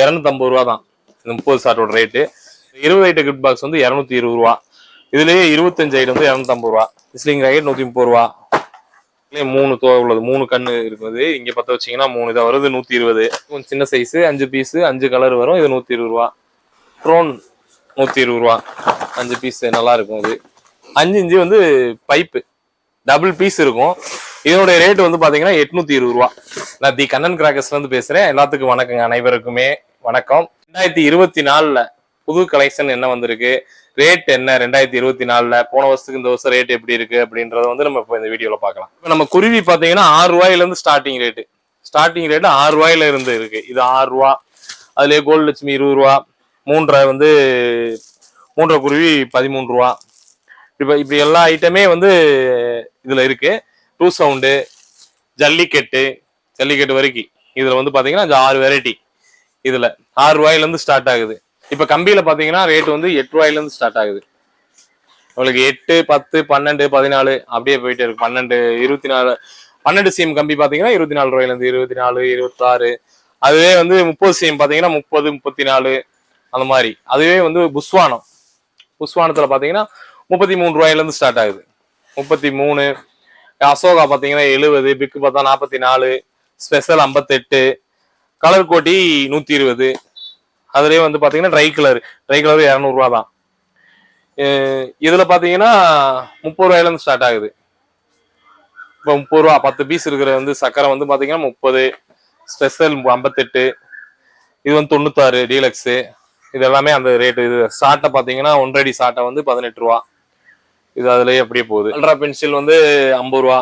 இரநூத்தம்பது ரூபா தான். இந்த முப்பது சாட்டோட ரேட்டு இருபது ஐட்டு கிஃப்ட் பாக்ஸ் வந்து இரநூத்தி இருபது ரூபா. இதுலயே இருபத்தஞ்சு ஐட்டம் வந்து இரநூத்தம்பது ரூபா. ஸ்லிங் ராக்கெட் நூத்தி முப்பது ரூபா. இதுலயே மூணு தோ உள்ளது. மூணு கண்ணு இருக்குது. இங்க பத்த வச்சீங்கன்னா மூணு இதாக வருது நூத்தி இருபது. கொஞ்சம் சின்ன சைஸ் அஞ்சு பீஸ் அஞ்சு கலர் வரும். இது நூத்தி இருபது ரூபா. ட்ரோன் நூத்தி இருபது ரூபா. அஞ்சு பீஸ் நல்லா இருக்கும் இது. அஞ்சு இஞ்சு வந்து பைப்பு டபுள் பீஸ் இருக்கும். இதனுடைய ரேட் வந்து பாத்தீங்கன்னா எட்நூத்தி இருபது ரூபா. நான் தி கண்ணன் கிராக்கர்ஸ்ல இருந்து பேசுறேன். எல்லாத்துக்கும் வணக்கங்க அனைவருக்குமே. வணக்கம். ரெண்டாயிரத்தி இருபத்தி நாலுல புது கலெக்ஷன் என்ன வந்திருக்கு? ரேட் என்ன? ரெண்டாயிரத்தி இருபத்தி நாலுல போன வருஷத்துக்கு இந்த வருஷம் ரேட் எப்படி இருக்கு அப்படின்றத வந்து நம்ம இப்போ இந்த வீடியோல பார்க்கலாம். இப்போ நம்ம குருவி பாத்தீங்கன்னா ஆறு ரூபாயில இருந்து ஸ்டார்டிங் ரேட்டு ஸ்டார்டிங் ரேட் ஆறு ரூபாயில இருந்து இருக்கு. இது ஆறு ரூபா. அதுலயே கோல்டு லட்சுமி இருபது ரூபா. மூன்றரை வந்து மூன்றரை குருவி பதிமூணு ரூபா. இப்போ இப்படி எல்லா ஐட்டமே வந்து இதுல இருக்கு. டூ சவுண்டு ஜல்லிக்கட்டு ஜல்லிக்கட்டு வரைக்கும் இதுல வந்து பாத்தீங்கன்னா இந்த ஆறு வெரைட்டி இதுல ஆறு ரூபாயில இருந்து ஸ்டார்ட் ஆகுது. இப்ப கம்பியில பாத்தீங்கன்னா ரேட் வந்து எட்டு ரூபாயில இருந்து ஸ்டார்ட் ஆகுது. உங்களுக்கு எட்டு பத்து பன்னெண்டு பதினாலு அப்படியே போயிட்டு இருக்கு. பன்னெண்டு இருபத்தி நாலு பன்னெண்டு சிஎம் கம்பி பாத்தீங்கன்னா இருபத்தி நாலு ரூபாயில இருந்து இருபத்தி நாலு இருபத்தாறு. அதுவே வந்து முப்பது சிஎம் பாத்தீங்கன்னா முப்பது முப்பத்தி நாலு அந்த மாதிரி. அதுவே வந்து புஸ்வானம். புஸ்வானத்துல பாத்தீங்கன்னா முப்பத்தி மூணு ரூபாயில இருந்து ஸ்டார்ட் ஆகுது. முப்பத்தி மூணு அசோகா பாத்தீங்கன்னா எழுபது பிக்கு பார்த்தா நாற்பத்தி நாலு ஸ்பெஷல் ஐம்பத்தெட்டு கலர் கோட்டி நூத்தி இருபது. அதுலயே வந்து பாத்தீங்கன்னா ட்ரை கலர் ட்ரை கலர் இரநூறுவா தான் இதில் இதுல பாத்தீங்கன்னா முப்பது ரூபாயில இருந்து ஸ்டார்ட் ஆகுது. இப்போ முப்பது ரூபா பத்து பீஸ் இருக்கிற வந்து சக்கரை வந்து பாத்தீங்கன்னா முப்பது ஸ்பெஷல் ஐம்பத்தெட்டு. இது வந்து தொண்ணூத்தாறு டீலக்ஸு இது எல்லாமே அந்த ரேட்டு இது சாட்டை பாத்தீங்கன்னா ஒன்றடி சாட்டை வந்து பதினெட்டு ரூபா. இது அதுலயே அப்படியே போகுது. அல்ட்ரா பென்சில் வந்து ஐம்பது ரூபா.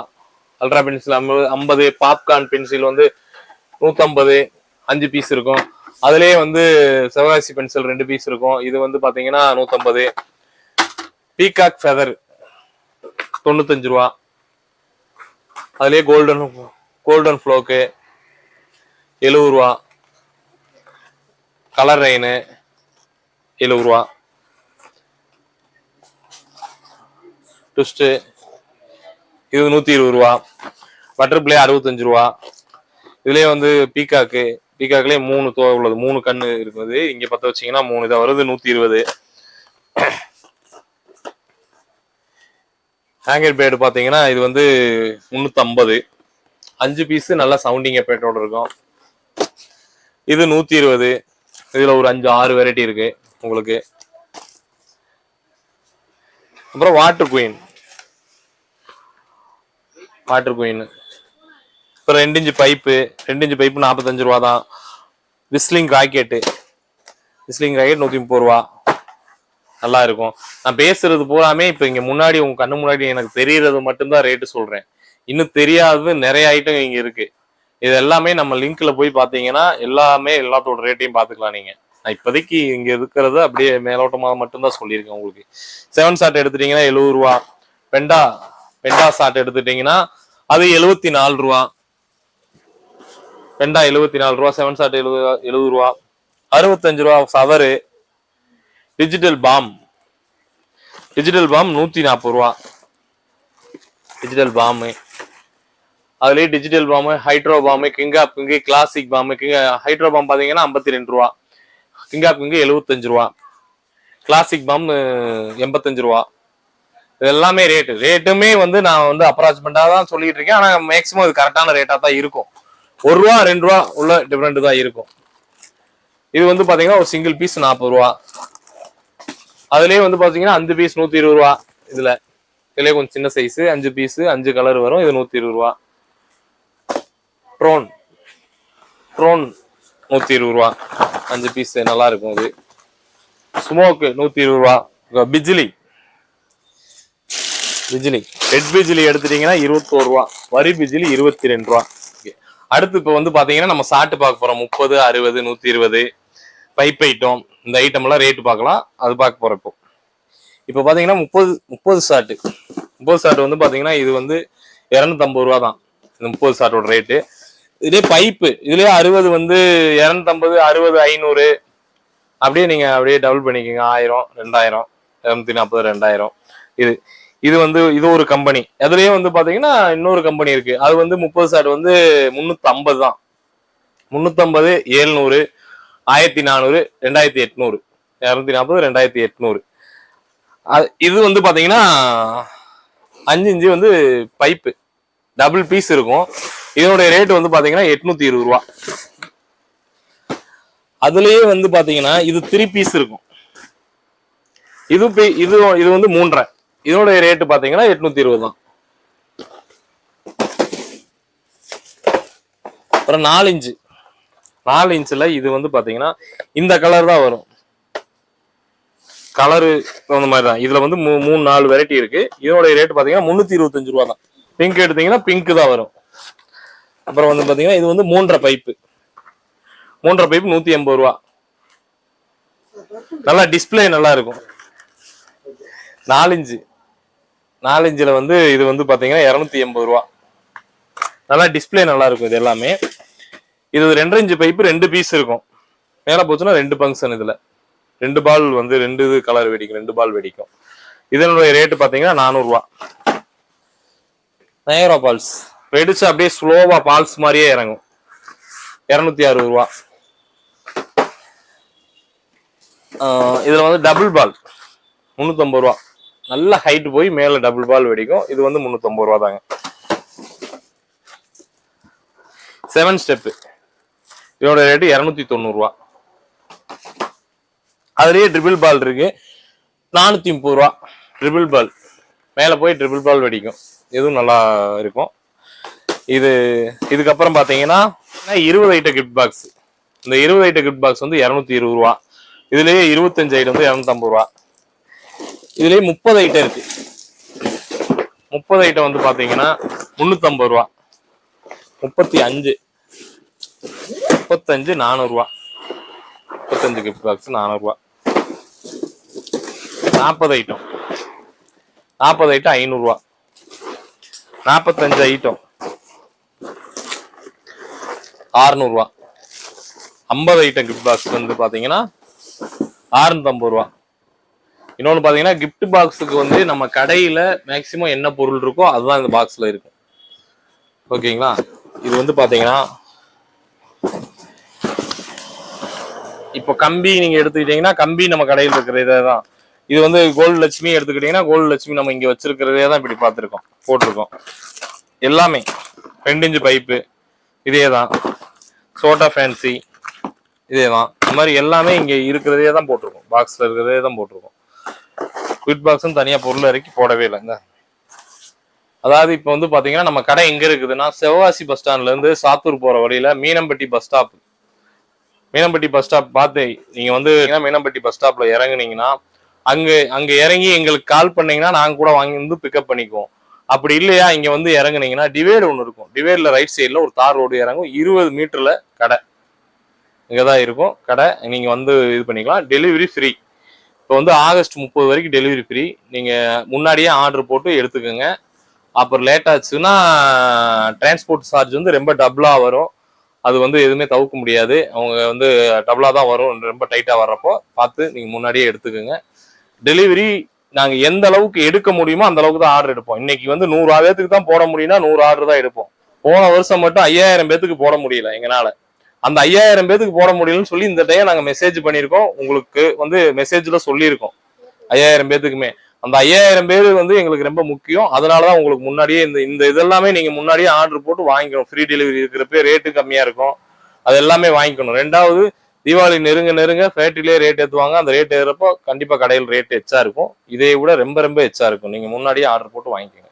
அல்ட்ரா பென்சில் ஐம்பது ஐம்பது பாப்கார்ன் பென்சில் வந்து நூத்தம்பது. அஞ்சு பீஸ் இருக்கும். அதுலயே வந்து சிவகாசி பென்சில் ரெண்டு பீஸ் இருக்கும். இது வந்து பாத்தீங்கன்னா நூத்தம்பது. பீகாக் ஃபெதர் தொண்ணூத்தஞ்சு ரூபா. அதுலயே கோல்டன் கோல்டன் ஃப்ளோக்கு எழுபது ரூபா. கலர் ரெயின் எழுபது ரூபா. ட்விஸ்ட்டு இது நூற்றி இருபது ரூபா. பட்டர்ஃப்ளை அறுபத்தஞ்சு ரூபா. இதுலேயே வந்து பீகாக்கு பீகாக்லயே மூணு தோ உள்ளது மூணு கண்ணு இருக்குது. இங்க பத்த வச்சீங்கன்னா மூணு இதாக வருது நூத்தி இருபது. ஹேங்கர் பேடு பார்த்தீங்கன்னா இது வந்து முந்நூற்றம்பது அஞ்சு பீஸு நல்லா சவுண்டிங் எஃபெக்டோட இருக்கும். இது நூற்றி இருபது. இதில் ஒரு அஞ்சு ஆறு வெரைட்டி இருக்கு உங்களுக்கு. அப்புறம் வாட்டர் குயின் வாட்டர் குயின் இப்போ ரெண்டு இன்ச்சு பைப்பு ரெண்டு இன்ச்சு பைப்பு நாற்பத்தஞ்சு ரூபா தான். விஸ்லிங் ராக்கெட்டு விஸ்லிங் ராக்கெட் நூற்றி முப்பது ரூபா. நல்லா இருக்கும். நான் பேசுறது பூராமே இப்போ இங்கே முன்னாடி உங்க கண்ணு முன்னாடி எனக்கு தெரியறது மட்டும்தான் ரேட்டு சொல்றேன். இன்னும் தெரியாதது நிறைய ஐட்டம் இங்கே இருக்கு. இது எல்லாமே நம்ம லிங்க்ல போய் பார்த்தீங்கன்னா எல்லாமே எல்லாத்தோட ரேட்டையும் பார்த்துக்கலாம் நீங்க. நான் இப்போதைக்கு இங்க இருக்கிறது அப்படியே மேலோட்டமாக மட்டும்தான் சொல்லியிருக்கேன் உங்களுக்கு. செவன் சாட் எடுத்துட்டீங்கன்னா எழுபது ரூபா. பெண்டா பெண்டா சாட் எடுத்துட்டீங்கன்னா அது எழுபத்தி நாலு ரூபா. பெண்டா எழுபத்தி நாலு ரூபா செவன் ஷாட் எழுபது எழுபது ரூபா. அறுபத்தஞ்சு ரூபா சவரு. டிஜிட்டல் பாம் டிஜிட்டல் பாம் நூத்தி நாற்பது ரூபா. டிஜிட்டல் பாமு அதுலயே digital bomb hydro bomb king of king classic bomb king hydro bomb பாத்தீங்கன்னா ஐம்பத்தி ரெண்டு ரூபா. கிங் ஆப் கிங்கு எழுபத்தஞ்சு ரூபா. கிளாசிக் பாம் எண்பத்தஞ்சு ரூபா. இது எல்லாமே ரேட்டு ரேட்டுமே வந்து நான் வந்து அப்ராச்மெண்டா தான் சொல்லிட்டு இருக்கேன். ஆனால் மேக்ஸிமம் இது கரெக்டான ரேட்டாக தான் இருக்கும். ஒரு ரூபா ரெண்டு ரூபா உள்ள டிஃபரெண்ட் தான் இருக்கும். இது வந்து பாத்தீங்கன்னா ஒரு சிங்கிள் பீஸ் நாற்பது ரூபா. அதுலயே வந்து பாத்தீங்கன்னா அஞ்சு பீஸ் நூத்தி இருபது ரூபா இதுல. இதுலயே கொஞ்சம் சின்ன சைஸ் அஞ்சு பீஸ் அஞ்சு கலர் வரும். இது நூத்தி இருபது ரூபா. ட்ரோன் ட்ரோன் நூத்தி இருபது ரூபா. அஞ்சு பீஸ் நல்லா இருக்கும் இது ஸ்மோக்கு நூத்தி இருபது ரூபா. பிஜிலி பிஜிலி ரெட் பிஜிலி எடுத்துட்டீங்கன்னா இருபத்தோரு ரூபா. வரி பிஜிலி இருபத்தி ரெண்டு ரூபா. அடுத்து இப்போ வந்து பார்த்தீங்கன்னா நம்ம சாட்டு பார்க்க போறோம். முப்பது அறுபது நூத்தி இருபது. பைப் ஐட்டம் இந்த ஐட்டம் எல்லாம் ரேட்டு பார்க்கலாம். அது பார்க்க போறோம் இப்போ. இப்போ பார்த்தீங்கன்னா முப்பது முப்பது சாட்டு. முப்பது சாட்டு வந்து பார்த்தீங்கன்னா இது வந்து இரநூத்தம்பது ரூபா தான். இந்த முப்பது சாட்டோட ரேட்டு இதே பைப்பு இதுலேயே அறுபது வந்து இரநூத்தம்பது அறுபது ஐநூறு. அப்படியே நீங்கள் அப்படியே டபுள் பண்ணிக்கோங்க. ஆயிரம் ரெண்டாயிரம். இரநூத்தி நாற்பது ரெண்டாயிரம். இது இது வந்து இது ஒரு கம்பெனி அதுலயே வந்து பாத்தீங்கன்னா இன்னொரு கம்பெனி இருக்கு. அது வந்து முப்பது ஷாட் வந்து முன்னூத்தி ஐம்பது தான். முன்னூத்தம்பது ஏழ்நூறு ஆயிரத்தி நானூறு ரெண்டாயிரத்தி எட்நூறு. இரநூத்தி நாற்பது ரெண்டாயிரத்தி எட்நூறு. அது இது வந்து பாத்தீங்கன்னா அஞ்சு இஞ்சு வந்து பைப்பு டபுள் பீஸ் இருக்கும். இதனுடைய ரேட் வந்து பாத்தீங்கன்னா எட்நூத்தி இருபது ரூபா. அதுலயே வந்து பாத்தீங்கன்னா இது த்ரீ பீஸ் இருக்கும். இது பி- இது இது வந்து மூன்றரை. இதோடைய ரேட்டு பார்த்தீங்கன்னா எட்நூத்தி இருபது தான். அப்புறம் நாலு இன்ச்சு. நாலு இன்ச்சில் இது வந்து பார்த்தீங்கன்னா இந்த கலர் தான் வரும். கலரு அந்த மாதிரி தான். இதில் வந்து மூ- மூணு நாலு வெரைட்டி இருக்குது இதோட ரேட் பார்த்தீங்கன்னா முந்நூற்றி இருபத்தஞ்சு ரூபா தான். பிங்க் எடுத்தீங்கன்னா பிங்க்கு தான் வரும். அப்புறம் வந்து பார்த்தீங்கன்னா இது வந்து மூன்றரை பைப்பு மூன்றரை பைப்பு நூற்றி எண்பது ரூபா. நல்லா டிஸ்ப்ளே நல்லா இருக்கும். நாலஞ்சு நாலஞ்சுல வந்து இது வந்து பாத்தீங்கன்னா இரநூத்தி எண்பது ரூபா. நல்லா டிஸ்ப்ளே நல்லா இருக்கும் இது எல்லாமே. இது ரெண்டரை இன்ச்சு பைப்பு ரெண்டு பீஸ் இருக்கும். மேல போச்சுன்னா ரெண்டு ஃபங்க்ஷன் இதுல. ரெண்டு பால் வந்து ரெண்டு இது கலர் வெடிக்கும் ரெண்டு பால் வெடிக்கும். இதனுடைய ரேட்டு பாத்தீங்கன்னா நானூறுரூவா நயரா பால்ஸ் வெடிச்சு அப்படியே ஸ்லோவா பால்ஸ் மாதிரியே இறங்கும். இரநூத்தி அறுபது ரூபா. இதுல வந்து டபுள் பால் முந்நூற்றம்பது ரூபா. நல்ல ஹைட் போய் மேல டபுள் பால் வெடிக்கும். இது வந்து முந்நூற்றம்பது ரூபா தாங்க செவன் ஸ்டெப்பு இதோட ரேட்டு இரநூத்தி தொண்ணூறுரூவா அதுலயே ட்ரிபிள் பால் இருக்கு. நானூத்தி முப்பது ரூபா. ட்ரிபிள் பால் மேலே போய் ட்ரிபிள் பால் வெடிக்கும். இதுவும் நல்லா இருக்கும். இது இதுக்கப்புறம் பார்த்தீங்கன்னா இருபது ஐட்ட கிஃப்ட் பாக்ஸ் இந்த இருபது ஐட்ட கிஃப்ட் பாக்ஸ் வந்து இரநூத்தி இருபது ரூபா. இதுலயே இருபத்தஞ்சு ஐட்டம் வந்து இரநூத்தம்பது ரூபா. இதுலயே முப்பது ஐட்டம் இருக்கு. முப்பது ஐட்டம் வந்து பாத்தீங்கன்னா முன்னூத்தம்பது ரூபா. முப்பத்தி அஞ்சு. முப்பத்தஞ்சு நானூறுரூவா முப்பத்தஞ்சு கிஃப்ட் பாக்ஸ் நானூறுரூவா நாற்பது ஐட்டம் நாற்பது ஐட்டம் ஐநூறுரூவா நாற்பத்தஞ்சு ஐட்டம் ஆறுநூறுவா ஐம்பது ஐட்டம் கிஃப்ட் பாக்ஸ் வந்து பாத்தீங்கன்னா ஆறுநூத்தம்பது ரூபா. இன்னொன்று பார்த்தீங்கன்னா கிஃப்ட் பாக்ஸுக்கு வந்து நம்ம கடையில் மேக்ஸிமம் என்ன பொருள் இருக்கோ அதுதான் இந்த பாக்ஸில் இருக்கும். ஓகேங்களா? இது வந்து பார்த்தீங்கன்னா இப்போ கம்பி நீங்கள் எடுத்துக்கிட்டீங்கன்னா கம்பி நம்ம கடையில் இருக்கிற இதே தான் இது வந்து கோல்டு லட்சுமி எடுத்துக்கிட்டீங்கன்னா கோல்டு லட்சுமி நம்ம இங்கே வச்சிருக்கிறதே தான் இப்படி பார்த்துருக்கோம் போட்டிருக்கோம். எல்லாமே ரெண்டு இன்ச்சு பைப்பு இதே தான் சோட்டா ஃபேன்சி இதே தான் இந்த மாதிரி எல்லாமே இங்கே இருக்கிறதே தான் போட்டிருக்கோம். பாக்ஸில் இருக்கிறதே தான் போட்டிருக்கோம். குவிட் பாக்ஸும் தனியாக பொருள் இறக்கி போடவே இல்லைங்க அதாவது இப்போ வந்து பார்த்தீங்கன்னா நம்ம கடை எங்கே இருக்குதுன்னா செவ்வாசி பஸ் ஸ்டாண்ட்லேருந்து சாத்தூர் போகிற வழியில் Meenampatti bus stop Meenampatti bus stop பார்த்து நீங்கள் வந்து மீனம்பட்டி பஸ் ஸ்டாப்பில் இறங்குனீங்கன்னா அங்கே அங்கே இறங்கி எங்களுக்கு கால் பண்ணீங்கன்னா நாங்கள் கூட வாங்கி வந்து பிக்கப் பண்ணிக்குவோம். அப்படி இல்லையா இங்கே வந்து இறங்குனீங்கன்னா டிவைடு ஒன்று இருக்கும். டிவைடில் ரைட் சைடில் ஒரு தார் ரோடு இறங்கும். இருபது மீட்டரில் கடை. இங்கே தான் இருக்கும். கடை நீங்கள் வந்து இது பண்ணிக்கலாம். டெலிவரி ஃப்ரீ இப்போ வந்து ஆகஸ்ட் முப்பது வரைக்கும் டெலிவரி ஃப்ரீ நீங்கள் முன்னாடியே ஆர்டர் போட்டு எடுத்துக்கோங்க. அப்புறம் லேட் ஆச்சுன்னா டிரான்ஸ்போர்ட் சார்ஜ் வந்து ரொம்ப டபுளாக வரும். அது வந்து எதுவுமே தவிர்க்க முடியாது. அவங்க வந்து டபுளாக தான் வரும். ரொம்ப டைட்டாக வர்றப்போ பார்த்து நீங்கள் முன்னாடியே எடுத்துக்கோங்க. டெலிவரி நாங்கள் எந்த அளவுக்கு எடுக்க முடியுமோ அந்த அளவுக்கு தான் ஆர்டர் எடுப்போம். இன்னைக்கு வந்து நூறு ஆயிரத்துக்கு தான் போட முடியும்னா நூறு ஆர்டர் தான் எடுப்போம். போன வருஷம் மட்டும் ஐயாயிரம் பேத்துக்கு போட முடியல எங்களால். அந்த ஐயாயிரம் பேத்துக்கு போட முடியலன்னு சொல்லி இந்த டைம் நாங்கள் மெசேஜ் பண்ணியிருக்கோம். உங்களுக்கு வந்து மெசேஜ்ல சொல்லியிருக்கோம். ஐயாயிரம் பேத்துக்குமே. அந்த ஐயாயிரம் பேர் வந்து எங்களுக்கு ரொம்ப முக்கியம். அதனால தான் உங்களுக்கு முன்னாடியே இந்த இந்த இதெல்லாமே நீங்க முன்னாடியே ஆர்டர் போட்டு வாங்கிக்கணும். ஃப்ரீ டெலிவரி இருக்கிறப்ப ரேட்டு கம்மியா இருக்கும். அது எல்லாமே வாங்கிக்கணும். ரெண்டாவது தீபாவளி நெருங்க நெருங்க ஃபேக்டரியிலே ரேட் ஏற்றுவாங்க அந்த ரேட் ஏறுறப்போ கண்டிப்பா கடையில் ரேட் எச்சா இருக்கும். இதை விட ரொம்ப ரொம்ப எச்சா இருக்கும். நீங்க முன்னாடியே ஆர்டர் போட்டு வாங்கிக்கோங்க.